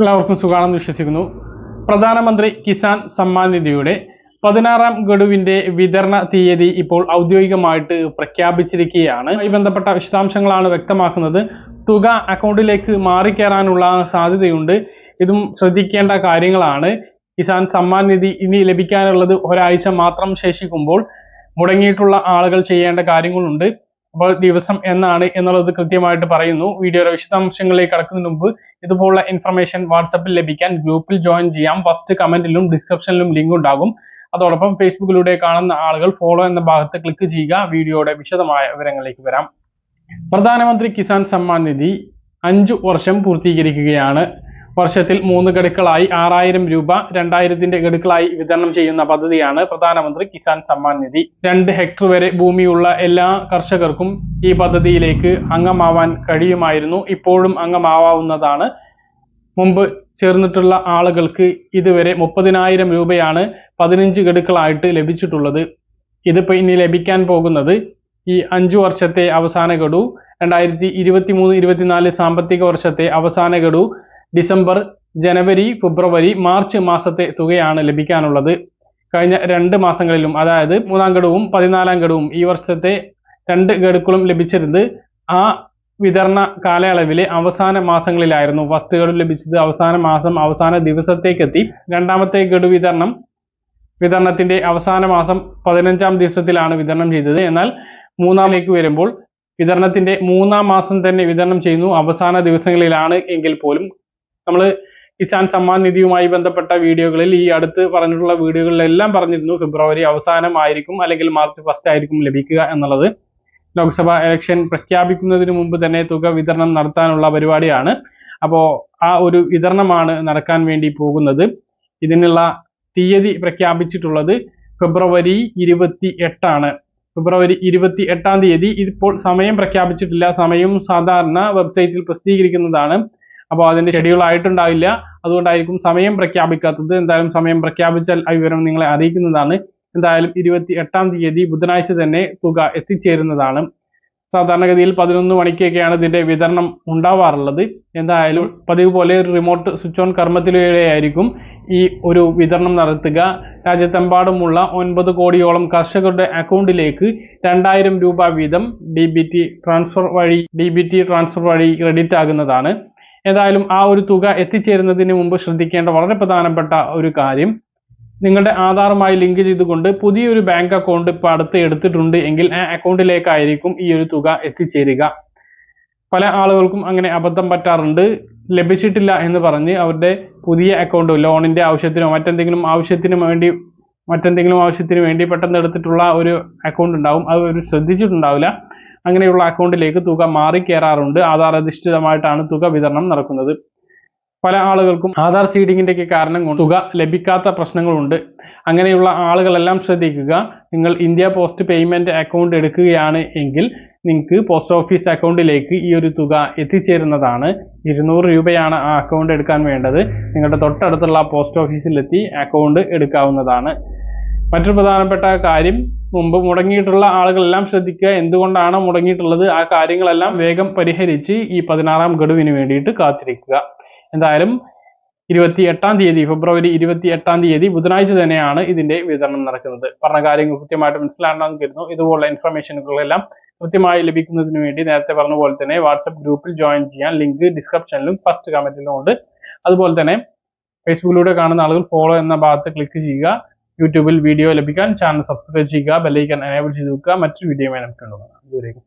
എല്ലാവർക്കും സുഖാണെന്ന് വിശ്വസിക്കുന്നു. പ്രധാനമന്ത്രി കിസാൻ സമ്മാൻ നിധിയുടെ പതിനാറാം ഗഡുവിന്റെ വിതരണ തീയതി ഇപ്പോൾ ഔദ്യോഗികമായിട്ട് പ്രഖ്യാപിച്ചിരിക്കുകയാണ്. ഈ ബന്ധപ്പെട്ട വിശദാംശങ്ങളാണ് വ്യക്തമാക്കുന്നത്. തുക അക്കൗണ്ടിലേക്ക് മാറിക്കയറാനുള്ള സാധ്യതയുണ്ട്. ഇതും ശ്രദ്ധിക്കേണ്ട കാര്യങ്ങളാണ്. കിസാൻ സമ്മാൻ നിധി ഇനി ലഭിക്കാനുള്ളത് ഒരാഴ്ച മാത്രം ശേഷിക്കുമ്പോൾ മുടങ്ങിയിട്ടുള്ള ആളുകൾ ചെയ്യേണ്ട കാര്യങ്ങളുണ്ട്. അപ്പോൾ ദിവസം എന്നാണ് എന്നുള്ളത് കൃത്യമായിട്ട് പറയുന്നു. വീഡിയോയുടെ വിശദാംശങ്ങളിലേക്ക് കടക്കുന്നതിന് മുമ്പ് ഇതുപോലുള്ള ഇൻഫർമേഷൻ വാട്സപ്പിൽ ലഭിക്കാൻ ഗ്രൂപ്പിൽ ജോയിൻ ചെയ്യാം. ഫസ്റ്റ് കമന്റിലും ഡിസ്ക്രിപ്ഷനിലും ലിങ്ക് ഉണ്ടാകും. അതോടൊപ്പം ഫേസ്ബുക്കിലൂടെ കാണുന്ന ആളുകൾ ഫോളോ എന്ന ഭാഗത്ത് ക്ലിക്ക് ചെയ്യുക. വീഡിയോയുടെ വിശദമായ വിവരങ്ങളിലേക്ക് വരാം. പ്രധാനമന്ത്രി കിസാൻ സമ്മാൻ നിധി അഞ്ചു വർഷം പൂർത്തീകരിക്കുകയാണ്. വർഷത്തിൽ മൂന്ന് ഗഡുക്കളായി ആറായിരം രൂപ രണ്ടായിരത്തിന്റെ ഗഡുക്കളായി വിതരണം ചെയ്യുന്ന പദ്ധതിയാണ് പ്രധാനമന്ത്രി കിസാൻ സമ്മാൻ നിധി. രണ്ട് ഹെക്ടർ വരെ ഭൂമിയുള്ള എല്ലാ കർഷകർക്കും ഈ പദ്ധതിയിലേക്ക് അംഗമാവാൻ കഴിയുമായിരുന്നു. ഇപ്പോഴും അംഗമാവാവുന്നതാണ്. മുമ്പ് ചേർന്നിട്ടുള്ള ആളുകൾക്ക് ഇതുവരെ മുപ്പതിനായിരം രൂപയാണ് പതിനഞ്ച് ഗഡുക്കളായിട്ട് ലഭിച്ചിട്ടുള്ളത്. ഇതിപ്പോൾ ഇനി ലഭിക്കാൻ പോകുന്നത് ഈ അഞ്ചു വർഷത്തെ അവസാന ഗഡു രണ്ടായിരത്തി ഇരുപത്തി മൂന്ന് ഇരുപത്തിനാല് സാമ്പത്തിക വർഷത്തെ അവസാന ഗഡു ഡിസംബർ ജനുവരി ഫെബ്രുവരി മാർച്ച് മാസത്തെ തുകയാണ് ലഭിക്കാനുള്ളത്. കഴിഞ്ഞ രണ്ട് മാസങ്ങളിലും അതായത് മൂന്നാം ഗഡുവും പതിനാലാം ഗഡുവും ഈ വർഷത്തെ രണ്ട് ഗഡുക്കളും ലഭിച്ചിരുന്നത് ആ വിതരണ കാലയളവിലെ അവസാന മാസങ്ങളിലായിരുന്നു. ഫസ്റ്റ് ഗഡു ലഭിച്ചത് അവസാന മാസം അവസാന ദിവസത്തേക്കെത്തി. രണ്ടാമത്തെ ഗഡു വിതരണം വിതരണത്തിന്റെ അവസാന മാസം പതിനഞ്ചാം ദിവസത്തിലാണ് വിതരണം ചെയ്തത്. എന്നാൽ മൂന്നാമിലേക്ക് വരുമ്പോൾ വിതരണത്തിന്റെ മൂന്നാം മാസം തന്നെ വിതരണം ചെയ്യുന്നു. അവസാന ദിവസങ്ങളിലാണ് എങ്കിൽ പോലും നമ്മൾ കിസാൻ സമ്മാൻ നിധിയുമായി ബന്ധപ്പെട്ട വീഡിയോകളിൽ ഈ അടുത്ത് പറഞ്ഞിട്ടുള്ള വീഡിയോകളിലെല്ലാം പറഞ്ഞിരുന്നു. ഫെബ്രുവരി അവസാനമായിരിക്കും അല്ലെങ്കിൽ മാർച്ച് ഫസ്റ്റ് ആയിരിക്കും ലഭിക്കുക എന്നുള്ളത്. ലോക്സഭ ഇലക്ഷൻ പ്രഖ്യാപിക്കുന്നതിന് മുമ്പ് തന്നെ തുക വിതരണം നടത്താനുള്ള പരിപാടിയാണ്. അപ്പോൾ ആ ഒരു വിതരണമാണ് നടക്കാൻ വേണ്ടി പോകുന്നത്. ഇതിനുള്ള തീയതി പ്രഖ്യാപിച്ചിട്ടുള്ളത് ഫെബ്രുവരി ഇരുപത്തി എട്ടാണ് ഫെബ്രുവരി ഇരുപത്തി എട്ടാം തീയതി ഇപ്പോൾ സമയം പ്രഖ്യാപിച്ചിട്ടില്ല. സമയം സാധാരണ വെബ്സൈറ്റിൽ പ്രസിദ്ധീകരിക്കുന്നതാണ്. അപ്പോൾ അതിന്റെ ഷെഡ്യൂൾ ആയിട്ടുണ്ടാവില്ല. അതുകൊണ്ടായിരിക്കും സമയം പ്രഖ്യാപിക്കാത്തത്. എന്തായാലും സമയം പ്രഖ്യാപിച്ചാൽ ആ വിവരം നിങ്ങളെ അറിയിക്കുന്നതാണ്. എന്തായാലും ഇരുപത്തി എട്ടാം തീയതി ബുധനാഴ്ച തന്നെ തുക എത്തിച്ചേരുന്നതാണ്. സാധാരണഗതിയിൽ പതിനൊന്ന് മണിക്കൊക്കെയാണ് ഇതിന്റെ വിതരണം ഉണ്ടാവാറുള്ളത്. എന്തായാലും പതിവ് പോലെ ഒരു റിമോട്ട് സ്വിച്ച് ഓൺ കർമ്മത്തിലൂടെ ആയിരിക്കും ഈ ഒരു വിതരണം നടത്തുക. രാജ്യത്തെമ്പാടുമുള്ള ഒൻപത് കോടിയോളം കർഷകരുടെ അക്കൗണ്ടിലേക്ക് രണ്ടായിരം രൂപ വീതം ഡി ട്രാൻസ്ഫർ വഴി ഡി ട്രാൻസ്ഫർ വഴി ക്രെഡിറ്റ് ആകുന്നതാണ്. ഏതായാലും ആ ഒരു തുക എത്തിച്ചേരുന്നതിന് മുമ്പ് ശ്രദ്ധിക്കേണ്ട വളരെ പ്രധാനപ്പെട്ട ഒരു കാര്യം. നിങ്ങളുടെ ആധാറുമായി ലിങ്ക് ചെയ്തുകൊണ്ട് പുതിയൊരു ബാങ്ക് അക്കൗണ്ട് ഇപ്പോൾ അടുത്ത് എടുത്തിട്ടുണ്ട് എങ്കിൽ ആ അക്കൗണ്ടിലേക്കായിരിക്കും ഈ ഒരു തുക എത്തിച്ചേരുക. പല ആളുകൾക്കും അങ്ങനെ അബദ്ധം പറ്റാറുണ്ട്. ലഭിച്ചിട്ടില്ല എന്ന് പറഞ്ഞ് അവരുടെ പുതിയ അക്കൗണ്ട് ലോണിന്റെ ആവശ്യത്തിനോ മറ്റെന്തെങ്കിലും ആവശ്യത്തിന് വേണ്ടി മറ്റെന്തെങ്കിലും ആവശ്യത്തിന് വേണ്ടി പെട്ടെന്ന് എടുത്തിട്ടുള്ള ഒരു അക്കൗണ്ട് ഉണ്ടാവും. അത് ശ്രദ്ധിച്ചിട്ടുണ്ടാവില്ല. അങ്ങനെയുള്ള അക്കൗണ്ടിലേക്ക് തുക മാറി കയറാറുണ്ട് ആധാർ അധിഷ്ഠിതമായിട്ടാണ് തുക വിതരണം നടക്കുന്നത്. പല ആളുകൾക്കും ആധാർ സീഡിങ്ങിന്റെ ഒക്കെ കാരണം കൊണ്ട് തുക ലഭിക്കാത്ത പ്രശ്നങ്ങളുണ്ട്. അങ്ങനെയുള്ള ആളുകളെല്ലാം ശ്രദ്ധിക്കുക. നിങ്ങൾ ഇന്ത്യ പോസ്റ്റ് പേയ്മെന്റ് അക്കൗണ്ട് എടുക്കുകയാണ് എങ്കിൽ നിങ്ങൾക്ക് പോസ്റ്റ് ഓഫീസ് അക്കൗണ്ടിലേക്ക് ഈ ഒരു തുക എത്തിച്ചേരുന്നതാണ്. ഇരുന്നൂറ് രൂപയാണ് ആ അക്കൗണ്ട് എടുക്കാൻ വേണ്ടത്. നിങ്ങളുടെ തൊട്ടടുത്തുള്ള പോസ്റ്റ് ഓഫീസിലെത്തി അക്കൗണ്ട് എടുക്കാവുന്നതാണ്. മറ്റൊരു പ്രധാനപ്പെട്ട കാര്യം മുമ്പ് മുടങ്ങിയിട്ടുള്ള ആളുകളെല്ലാം ശ്രദ്ധിക്കുക. എന്തുകൊണ്ടാണ് മുടങ്ങിയിട്ടുള്ളത്? ആ കാര്യങ്ങളെല്ലാം വേഗം പരിഹരിച്ച് ഈ പതിനാറാം ഗഡുവിന് വേണ്ടിയിട്ട് കാത്തിരിക്കുക. എന്തായാലും ഇരുപത്തി എട്ടാം തീയതി ഫെബ്രുവരി ഇരുപത്തി എട്ടാം തീയതി ബുധനാഴ്ച തന്നെയാണ് ഇതിന്റെ വിതരണം നടക്കുന്നത്. പറഞ്ഞ കാര്യങ്ങൾ കൃത്യമായിട്ട് മനസ്സിലാണെന്ന് കരുതുന്നു. ഇതുപോലുള്ള ഇൻഫർമേഷനുകളെല്ലാം കൃത്യമായി ലഭിക്കുന്നതിന് വേണ്ടി നേരത്തെ പറഞ്ഞ പോലെ തന്നെ വാട്സപ്പ് ഗ്രൂപ്പിൽ ജോയിൻ ചെയ്യാൻ ലിങ്ക് ഡിസ്ക്രിപ്ഷനിലും ഫസ്റ്റ് കമന്റിലും ഉണ്ട്. അതുപോലെ തന്നെ ഫേസ്ബുക്കിലൂടെ കാണുന്ന ആളുകൾ ഫോളോ എന്ന ഭാഗത്ത് ക്ലിക്ക് ചെയ്യുക. യൂട്യൂബിൽ വീഡിയോ ലഭിക്കാൻ ചാനൽ സബ്സ്ക്രൈബ് ചെയ്യുക ബെല്ലൈക്കൻ എനേബിൾ ചെയ്ത് വെക്കുക. മറ്റൊരു വീഡിയോ നമുക്ക് കണ്ടുപോകാം അതുവരേക്കും.